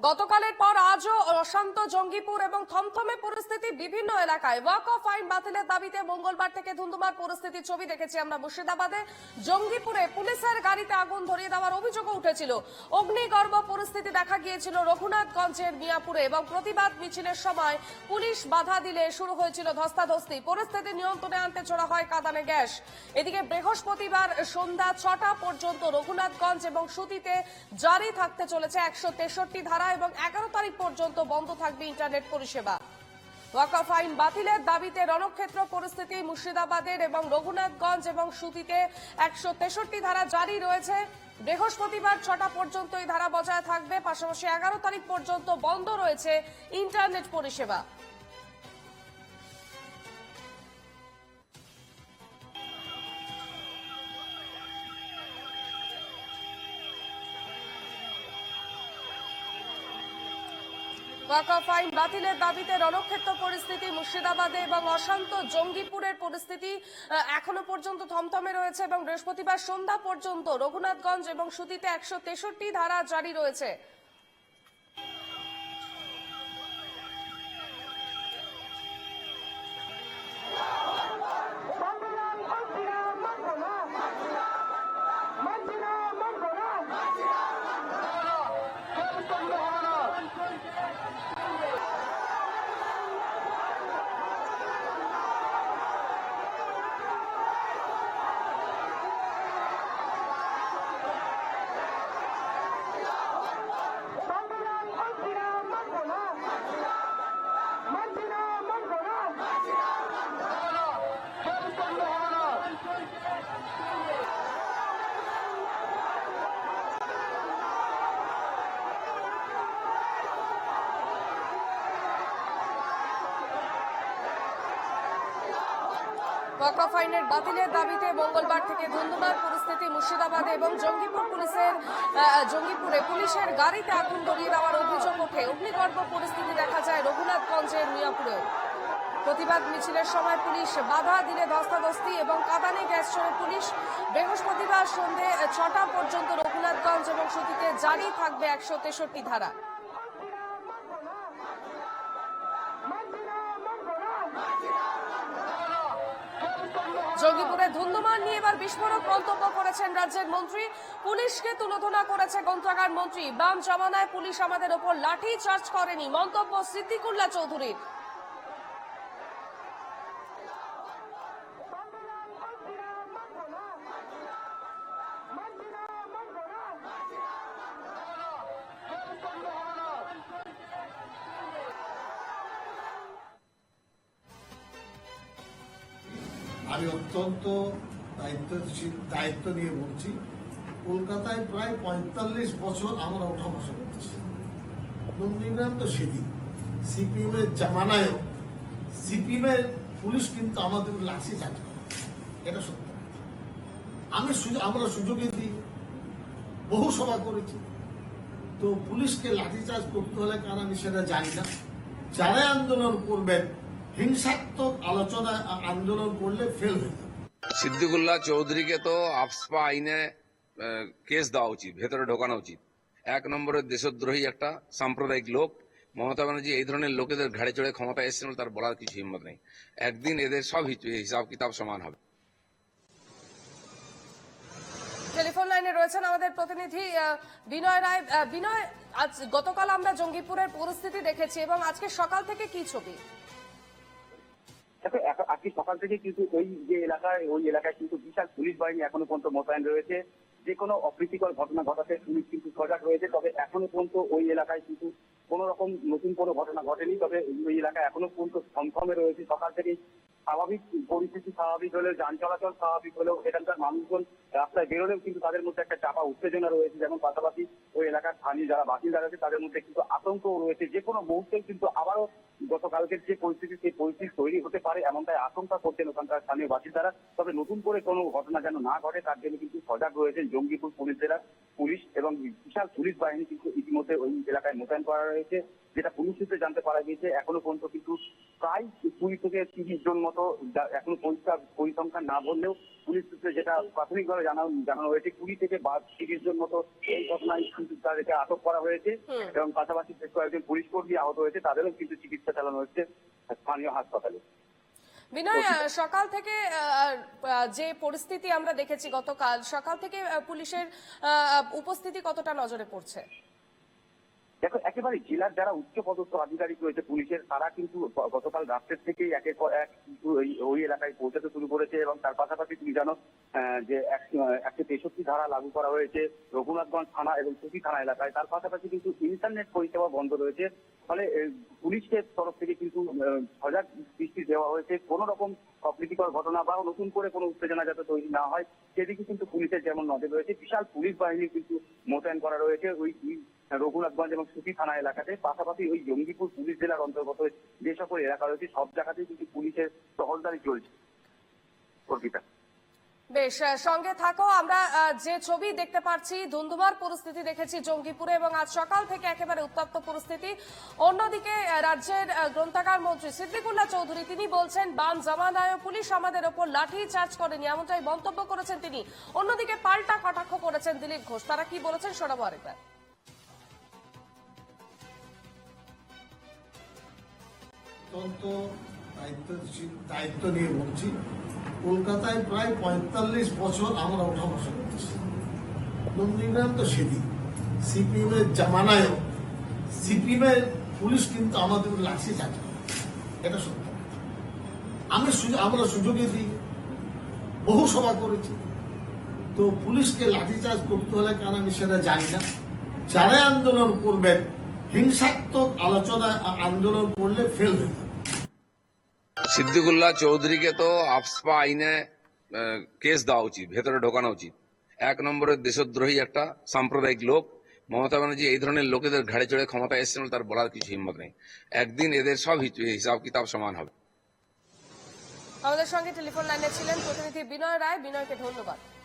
গতকালের পর আজও অশান্ত জঙ্গিপুর এবং থমথমে পরিস্থিতি বিভিন্ন এলাকায়। ওয়াক অফ আইন বাতিলের দাবিতে মঙ্গলবার থেকে ধুন্ধুমার পরিস্থিতির ছবি দেখেছি আমরা মুর্শিদাবাদে। জঙ্গিপুরে পুলিশের গাড়িতে আগুন ধরিয়ে দেওয়ার অভিযোগও উঠেছিল। অগ্নিগর্ভ পরিস্থিতি দেখা গিয়েছিল রঘুনাথগঞ্জের মিয়াপুরে এবং প্রতিবাদ মিছিলের সময় পুলিশ বাধা দিলে শুরু হয়েছিল ধস্তাধস্তি। পরিস্থিতি নিয়ন্ত্রণে আনতে ছোড়া হয় কাদানে গ্যাস। এদিকে বৃহস্পতিবার সন্ধ্যা ছটা পর্যন্ত রঘুনাথগঞ্জ এবং সুতিতে জারি থাকতে চলেছে একশো তেষট্টি ধারা এবং এগারো তারিখ পর্যন্ত বন্ধ থাকবে ইন্টারনেট পরিষেবা। ওয়াকফ আইন বাতিলের দাবিতে রণক্ষেত্র পরিস্থিতি মুর্শিদাবাদের এবং রঘুনাথগঞ্জ এবং সুতিতে একশো তেষট্টি ধারা জারি রয়েছে। বৃহস্পতিবার ছটা পর্যন্ত এই ধারা বজায় থাকবে। পাশাপাশি এগারো তারিখ পর্যন্ত বন্ধ রয়েছে ইন্টারনেট পরিষেবা। ওয়াকফ আইন বাতিলের দাবিতে রণক্ষেত্র পরিস্থিতি মুর্শিদাবাদে এবং অশান্ত জঙ্গিপুরের পরিস্থিতি এখনও পর্যন্ত থমথমে রয়েছে এবং বৃহস্পতিবার সন্ধ্যা পর্যন্ত রঘুনাথগঞ্জ এবং সুতিতে একশো তেষট্টি ধারা জারি রয়েছে। ওয়াকফ আইনের বাতিলের দাবিতে মঙ্গলবার থেকে ধুন্ধুমার পরিস্থিতি মুর্শিদাবাদে এবং জঙ্গিপুর পুলিশের জঙ্গিপুরে পুলিশের গাড়িতে আগুন ধরিয়ে দেওয়ার অভিযোগ ওঠে। অগ্নিগর্ভ পরিস্থিতি দেখা যায় রঘুনাথগঞ্জের মিয়াপুরেও। প্রতিবাদ মিছিলের সময় পুলিশ বাধা দিলে ধস্তাধস্তি এবং কাঁদানে গ্যাস ছড়ে পুলিশ। বৃহস্পতিবার সন্ধে ছটা পর্যন্ত রঘুনাথগঞ্জ এবং সতীতে জারি থাকবে একশো তেষট্টি ধারা। ধুন্ধুমার নিয়ে এবার বিস্ফোরক মন্তব্য করেছেন রাজ্যের মন্ত্রী। পুলিশকে তুলোধনা করেছে গ্রন্থাগার মন্ত্রী। বাম জমানায় পুলিশ আমাদের ওপর লাঠি চার্জ করেনি। মন্তব্য সিদ্দিকুল্লা চৌধুরীর। আমি অত্যন্ত দায়িত্বশীল, দায়িত্ব নিয়ে বলছি, কলকাতায় প্রায় পঁয়তাল্লিশ বছর আমরা ওঠা বসা করতেছি নন্দীগ্রাম তো সেদিন। সিপিএম এর জামানায়ও। সিপিএম এর পুলিশ কিন্তু আমাদের লাঠি করে। এটা সত্য। আমি আমরা সুযোগে দিই। বহু সভা করেছি। তো পুলিশকে লাঠিচার্জ করতে হলে কারণ আমি সেটা জানি না। যারা আন্দোলন করবেন হিংসাত্মক আলোচনা আন্দোলন করলে ফেল হয়ে যাবে। সিদ্দিকুল্লাহ চৌধুরীকে তো আফসপা আইনে কেস দেওয়া উচিত ভেতরে ঢোকানো উচিত। এক নম্বরে দেশদ্রোহী একটা সাম্প্রদায়িক লোক মমতা ব্যানার্জি এই ধরনের লোকেদের ঘাড়ে চড়ে ক্ষমতা এসেছিল তার বলার কিছু হিম্মত নেই। একদিন এদের সব হিসাব কিতাব সমান হবে। টেলিফোন লাইনে রয়েছেন আমাদের প্রতিনিধি আহ, বিনয় রায়। আহ, বিনয় আজ গতকাল আমরা জঙ্গিপুরের পরিস্থিতি দেখেছি এবং আজকে সকাল থেকে কি ছবি? দেখো আজকে সকাল থেকে কিন্তু ওই যে এলাকায়, ওই এলাকায় কিন্তু বিশাল পুলিশ বাহিনী এখনও পর্যন্ত মোতায়েন রয়েছে। যে কোনো অপ্রীতিকর ঘটনা ঘটাতে পুলিশ কিন্তু সজাগ রয়েছে, তবে এখনও পর্যন্ত ওই এলাকায় কিন্তু কোন রকম নতুন কোনো ঘটনা ঘটেনি। তবে ওই এলাকায় এখনও পর্যন্ত থমথমে রয়েছে। সকাল থেকে স্বাভাবিক পরিস্থিতি স্বাভাবিক হলেও, যান চলাচল স্বাভাবিক হলেও এখানকার মানুষজন রাস্তায় বেরোলেও কিন্তু তাদের মধ্যে একটা চাপা উত্তেজনা রয়েছে। যেমন পাশাপাশি এলাকার স্থানীয় যারা বাসিন্দারা আছে তাদের মধ্যে কিন্তু আতঙ্ক রয়েছে। যে কোনো মুহূর্তে কিন্তু আবারও গতকালকের যে পরিস্থিতি, সেই পরিস্থিতি তৈরি হতে পারে, এমনটাই আশঙ্কা করছেন ওখানকার স্থানীয় বাসিন্দারা। তবে নতুন করে কোনো ঘটনা যেন না ঘটে, তার জন্য কিন্তু সজাগ রয়েছেন জঙ্গিপুর পুলিশ জেলা পুলিশ এবং বিশাল পুলিশ বাহিনী কিন্তু ইতিমধ্যে ওই এলাকায় মোতায়েন করা রয়েছে, যেটা পুলিশ সূত্রে জানতে পারা গিয়েছে, এখনও পর্যন্ত কিন্তু প্রায় কুড়ি থেকে তিরিশ জন মতো এখনও পরিষ্কার পরিসংখ্যান না বললেও প্রাথমিকভাবে জানানো জানানো হয়েছে কুড়ি থেকে বা তিরিশ জন মতো এই ঘটনায় কিন্তু তাদেরকে আটক করা হয়েছে এবং পাশাপাশি বেশ কয়েকজন পুলিশ কর্মী আহত হয়েছে তাদেরও কিন্তু চিকিৎসা চালানো হয়েছে স্থানীয় হাসপাতালে। বিনয় সকাল থেকে যে পরিস্থিতি আমরা দেখেছি গতকাল সকাল থেকে পুলিশের উপস্থিতি কতটা নজরে পড়ছে? দেখো, একেবারে জেলার যারা উচ্চ পদস্থ আধিকারিক রয়েছে, পুলিশের, তারা কিন্তু গতকাল রাত্রের থেকেই একের পর এক ওই- এলাকায় পৌঁছাতে শুরু করেছে এবং তার পাশাপাশি তুমি জানো যে একশো তেষট্টি ধারা লাগু করা হয়েছে রঘুনাথগঞ্জ থানা এবং সুতি থানা এলাকায়। তার পাশাপাশি কিন্তু ইন্টারনেট পরিষেবা বন্ধ রয়েছে। ফলে পুলিশের তরফ থেকে কিন্তু সজাগ দৃষ্টি দেওয়া হয়েছে। কোন রকম অপ্রীতিকর ঘটনা বা নতুন করে কোনো উত্তেজনা যাতে তৈরি না হয়, সেদিকে কিন্তু পুলিশের যেমন নজর রয়েছে, বিশাল পুলিশ বাহিনী কিন্তু মোতায়েন করা রয়েছে। ওই রঘুনাথগঞ্জ এবং সুতি থানা এলাকাতে পাশাপাশি ওই জঙ্গিপুর পুলিশ জেলার অন্তর্গত যে সকল এলাকা রয়েছে, সব জায়গাতেই কিন্তু পুলিশের টহলদারি চলছে। অর্পিতা। বেশ সঙ্গে থাকো, আমরা যে ছবি দেখতে পাচ্ছি, ধুন্ধুমার পরিস্থিতি দেখেছি জঙ্গিপুরে এবং আজ সকাল থেকে একেবারে উত্তপ্ত পরিস্থিতি। অন্যদিকে রাজ্যের গ্রন্থাগার মন্ত্রী সিদ্দিকুল্লাহ চৌধুরী, তিনি বলছেন, বাম জামানায় পুলিশ আমাদের ওপর লাঠি চার্জ করেনি, এমনটাই মন্তব্য করেছেন তিনি। অন্যদিকে পাল্টা কটাক্ষ করেছেন দিলীপ ঘোষ, তারা কি বলেছেন শোনাবো আরেকবার। অত্যন্ত দায়িত্ব দায়িত্ব নিয়ে বলছি, কলকাতায় প্রায় পঁয়তাল্লিশ বছর আমরা ওঠা বসা করতেছি নন্দীগ্রাম তো সেদিন সিপিএম এর জামানায়ও সিপিএম এর পুলিশ কিন্তু আমাদের লাঠি চাচা এটা সত্য। আমি আমরা সুযোগে দিই। বহু সভা করেছি। তো পুলিশকে লাঠিচার্জ করতে হলে কারণ আমি সেটা জানি না। যারাই আন্দোলন করবেন, হিংসাত্মক আলোচনা আন্দোলন করলে ফেল যাবে। সিদ্দিকুল্লাহ চৌধুরীকে তো আফসপা আইনে কেস দেওয়া উচিত, ভেতরে ঢোকানো উচিত। এক নম্বরের দেশদ্রোহী একটা সাম্প্রদায়িক লোক, মমতা ব্যানার্জি এই ধরনের লোকেদের ঘাড়ে চড়ে ক্ষমতা এসেছেন তার বলার কিছু হিম্মত নেই। একদিন এদের সব হিসাব কিতাব সমান হবে। আমাদের সঙ্গে টেলিফোন লাইনে ছিলেন প্রতিনিধি বিনয় রায়। বিনয়কে ধন্যবাদ।